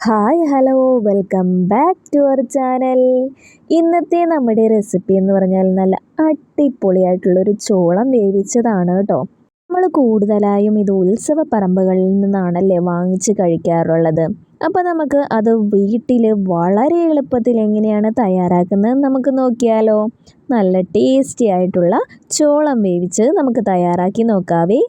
Hi hello welcome back to our channel. ഇന്നത്തെ നമ്മുടെ recipe എന്ന് പറഞ്ഞാൽ നല്ല അടിപൊളിയായിട്ടുള്ളൊരു ചോളം വേവിച്ചതാണ് കേട്ടോ. നമ്മൾ കൂടുതലായും ഇത് ഉത്സവ പറമ്പുകളിൽ നിന്നാണല്ലേ വാങ്ങിച്ച് കഴിക്കാറുള്ളത്. അപ്പോൾ നമുക്ക് അത് വീട്ടിൽ വളരെ എളുപ്പത്തിൽ എങ്ങനെയാണ് തയ്യാറാക്കുന്നത് നമുക്ക് നോക്കിയാലോ. നല്ല ടേസ്റ്റി ആയിട്ടുള്ള ചോളം വേവിച്ച് നമുക്ക് തയ്യാറാക്കി നോക്കാവേ.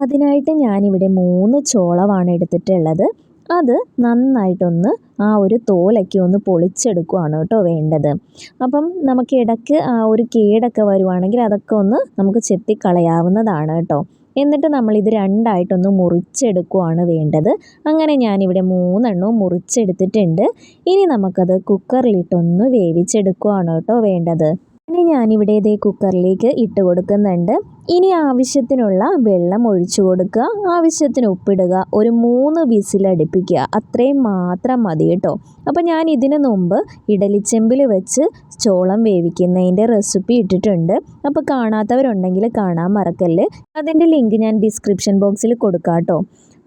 അതിനായിട്ട് ഞാനിവിടെ മൂന്ന് ചോളമാണ് എടുത്തിട്ടുള്ളത്. അത് നന്നായിട്ടൊന്ന് ആ ഒരു തോലൊക്കെ ഒന്ന് പൊളിച്ചെടുക്കുകയാണ് കേട്ടോ വേണ്ടത്. അപ്പം നമുക്ക് ഇടയ്ക്ക് ആ ഒരു കേടൊക്കെ വരുവാണെങ്കിൽ അതൊക്കെ ഒന്ന് നമുക്ക് ചെത്തിക്കളയാവുന്നതാണ് കേട്ടോ. എന്നിട്ട് നമ്മളിത് രണ്ടായിട്ടൊന്ന് മുറിച്ചെടുക്കുകയാണ് വേണ്ടത്. അങ്ങനെ ഞാനിവിടെ മൂന്നെണ്ണവും മുറിച്ചെടുത്തിട്ടുണ്ട്. ഇനി നമുക്കത് കുക്കറിലിട്ടൊന്ന് വേവിച്ചെടുക്കുകയാണ് കേട്ടോ വേണ്ടത്. ഇനി ഞാനിവിടെ ഇതേ കുക്കറിലേക്ക് ഇട്ട് കൊടുക്കുന്നുണ്ട്. ഇനി ആവശ്യത്തിനുള്ള വെള്ളം ഒഴിച്ചു കൊടുക്കുക. ആവശ്യത്തിന് ഉപ്പിടുക. ഒരു മൂന്ന് വിസിലടിപ്പിക്കുക അത്രയും മാത്രം മതി കേട്ടോ. അപ്പോൾ ഞാൻ ഇതിന് മുമ്പ് ഇഡലിച്ചെമ്പിൽ വെച്ച് ചോളം വേവിക്കുന്നതിന്റെ റെസിപ്പി ഇട്ടിട്ടുണ്ട്. അപ്പോൾ കാണാത്തവരുണ്ടെങ്കിൽ കാണാൻ മറക്കല്ല്. അതിന്റെ ലിങ്ക് ഞാൻ ഡിസ്ക്രിപ്ഷൻ ബോക്സിൽ കൊടുക്കാം കേട്ടോ.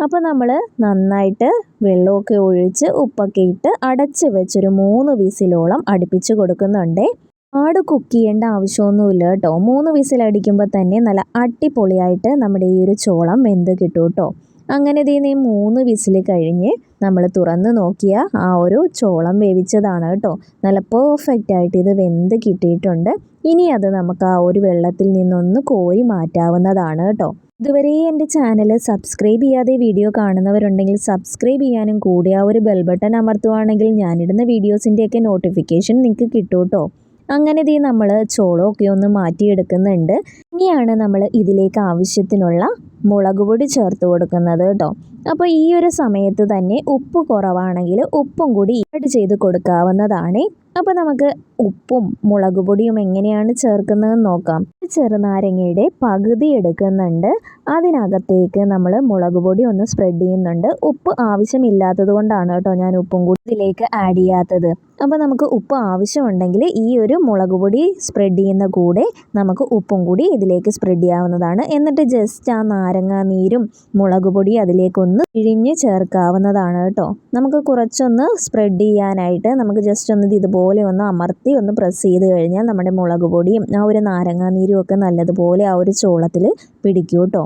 അപ്പോൾ നമ്മൾ നന്നായിട്ട് വെള്ളമൊക്കെ ഒഴിച്ച് ഉപ്പൊക്കെ ഇട്ട് അടച്ച് വെച്ചൊരു മൂന്ന് വിസിലോളം അടുപ്പിച്ച് കൊടുക്കുന്നുണ്ടേ. ഒരുപാട് കുക്ക് ചെയ്യേണ്ട ആവശ്യമൊന്നുമില്ല കേട്ടോ. മൂന്ന് വിസിലടിക്കുമ്പോൾ തന്നെ നല്ല അടിപൊളിയായിട്ട് നമ്മുടെ ഈ ഒരു ചോളം വെന്ത് കിട്ടും കേട്ടോ. അങ്ങനെ ഇതേ മൂന്ന് വിസിൽ കഴിഞ്ഞ് നമ്മൾ തുറന്ന് നോക്കിയ ആ ഒരു ചോളം വേവിച്ചതാണ് കേട്ടോ. നല്ല പെർഫെക്റ്റ് ആയിട്ട് ഇത് വെന്ത് കിട്ടിയിട്ടുണ്ട്. ഇനി അത് നമുക്ക് ആ ഒരു വെള്ളത്തിൽ നിന്നൊന്ന് കോരി മാറ്റാവുന്നതാണ് കേട്ടോ. ഇതുവരെ എന്റെ ചാനൽ സബ്സ്ക്രൈബ് ചെയ്യാതെ വീഡിയോ കാണുന്നവരുണ്ടെങ്കിൽ സബ്സ്ക്രൈബ് ചെയ്യാനും കൂടി ആ ഒരു ബെൽ ബട്ടൺ അമർത്തുവാണെങ്കിൽ ഞാനിടുന്ന വീഡിയോസിന്റെയൊക്കെ നോട്ടിഫിക്കേഷൻ നിങ്ങൾക്ക് കിട്ടും കേട്ടോ. അങ്ങനെ ഇതീ നമ്മൾ ചോളമൊക്കെ ഒന്ന് മാറ്റിയെടുക്കുന്നുണ്ട്. ഇനിയാണ് നമ്മൾ ഇതിലേക്ക് ആവശ്യത്തിനുള്ള മുളക് പൊടി ചേർത്ത് കൊടുക്കുന്നത് കേട്ടോ. അപ്പോൾ ഈ ഒരു സമയത്ത് തന്നെ ഉപ്പ് കുറവാണെങ്കിൽ ഉപ്പും കൂടി ഇട്ട് ചെയ്ത് കൊടുക്കാവുന്നതാണ്. അപ്പോൾ നമുക്ക് ഉപ്പും മുളക് പൊടിയും എങ്ങനെയാണ് ചേർക്കുന്നതെന്ന് നോക്കാം. ചെറുനാരങ്ങയുടെ പകുതി എടുക്കുന്നുണ്ട്. അതിനകത്തേക്ക് നമ്മൾ മുളക് പൊടി ഒന്ന് സ്പ്രെഡ് ചെയ്യുന്നുണ്ട്. ഉപ്പ് ആവശ്യമില്ലാത്തത് കൊണ്ടാണ് കേട്ടോ ഞാൻ ഉപ്പും കൂടി ഇതിലേക്ക് ആഡ് ചെയ്യാത്തത്. അപ്പോൾ നമുക്ക് ഉപ്പ് ആവശ്യമുണ്ടെങ്കിൽ ഈ ഒരു മുളക് പൊടി സ്പ്രെഡ് ചെയ്യുന്ന കൂടെ നമുക്ക് ഉപ്പും കൂടി ഇതിലേക്ക് സ്പ്രെഡ് ചെയ്യാവുന്നതാണ്. എന്നിട്ട് ജസ്റ്റ് ആ നാരങ്ങ നീരും മുളക് പൊടി അതിലേക്കൊന്ന് പിഴിഞ്ഞ് ചേർക്കാവുന്നതാണ് കേട്ടോ. നമുക്ക് കുറച്ചൊന്ന് സ്പ്രെഡ് ചെയ്യാനായിട്ട് നമുക്ക് ജസ്റ്റ് ഒന്ന് ഇതുപോലെ ഒന്ന് അമർത്തി ഒന്ന് പ്രസ് ചെയ്ത് കഴിഞ്ഞാൽ നമ്മുടെ മുളക് പൊടിയും ആ ഒരു നാരങ്ങാനീരും ഒക്കെ നല്ലതുപോലെ ആ ഒരു ചോളത്തിൽ പിടിക്കൂ കേട്ടോ.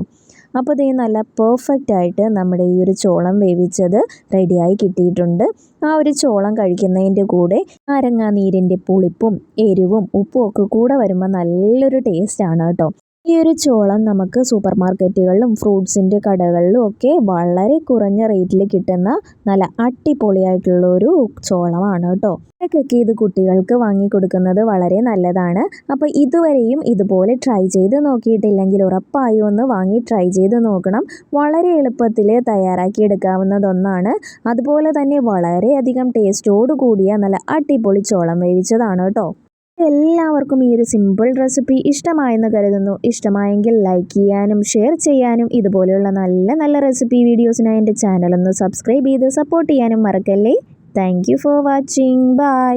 അപ്പോൾ ഇതേ നല്ല പെർഫെക്റ്റ് ആയിട്ട് നമ്മുടെ ഈ ഒരു ചോളം വേവിച്ചത് റെഡിയായി കിട്ടിയിട്ടുണ്ട്. ആ ഒരു ചോളം കഴിക്കുന്നതിന്റെ കൂടെ നാരങ്ങാനീരിന്റെ പുളിപ്പും എരിവും ഉപ്പും ഒക്കെ കൂടെ വരുമ്പോൾ നല്ലൊരു ടേസ്റ്റാണ് കേട്ടോ. ഈ ഒരു ചോളം നമുക്ക് സൂപ്പർ മാർക്കറ്റുകളിലും ഫ്രൂട്ട്സിന്റെ കടകളിലും ഒക്കെ വളരെ കുറഞ്ഞ റേറ്റിൽ കിട്ടുന്ന നല്ല അടിപൊളിയായിട്ടുള്ള ഒരു ചോളമാണ് കേട്ടോ. ഇതൊക്കെ ഇത് കുട്ടികൾക്ക് വാങ്ങി കൊടുക്കുന്നത് വളരെ നല്ലതാണ്. അപ്പോൾ ഇതുവരെയും ഇതുപോലെ ട്രൈ ചെയ്ത് നോക്കിയിട്ടില്ലെങ്കിൽ ഉറപ്പായും ഒന്ന് വാങ്ങി ട്രൈ ചെയ്ത് നോക്കണം. വളരെ എളുപ്പത്തിൽ തയ്യാറാക്കി എടുക്കാവുന്നതൊന്നാണ്. അതുപോലെ തന്നെ വളരെയധികം ടേസ്റ്റോട് കൂടിയ നല്ല അടിപൊളി ചോളം വേവിച്ചതാണ് കേട്ടോ. എല്ലാവർക്കും ഈ ഒരു സിമ്പിൾ റെസിപ്പി ഇഷ്ടമായെന്ന് കരുതുന്നു. ഇഷ്ടമായെങ്കിൽ ലൈക്ക് ചെയ്യാനും ഷെയർ ചെയ്യാനും ഇതുപോലെയുള്ള നല്ല നല്ല റെസിപ്പി വീഡിയോസിനായി എന്റെ ചാനലൊന്ന് സബ്സ്ക്രൈബ് ചെയ്ത് സപ്പോർട്ട് ചെയ്യാനും മറക്കല്ലേ? Thank for watching bye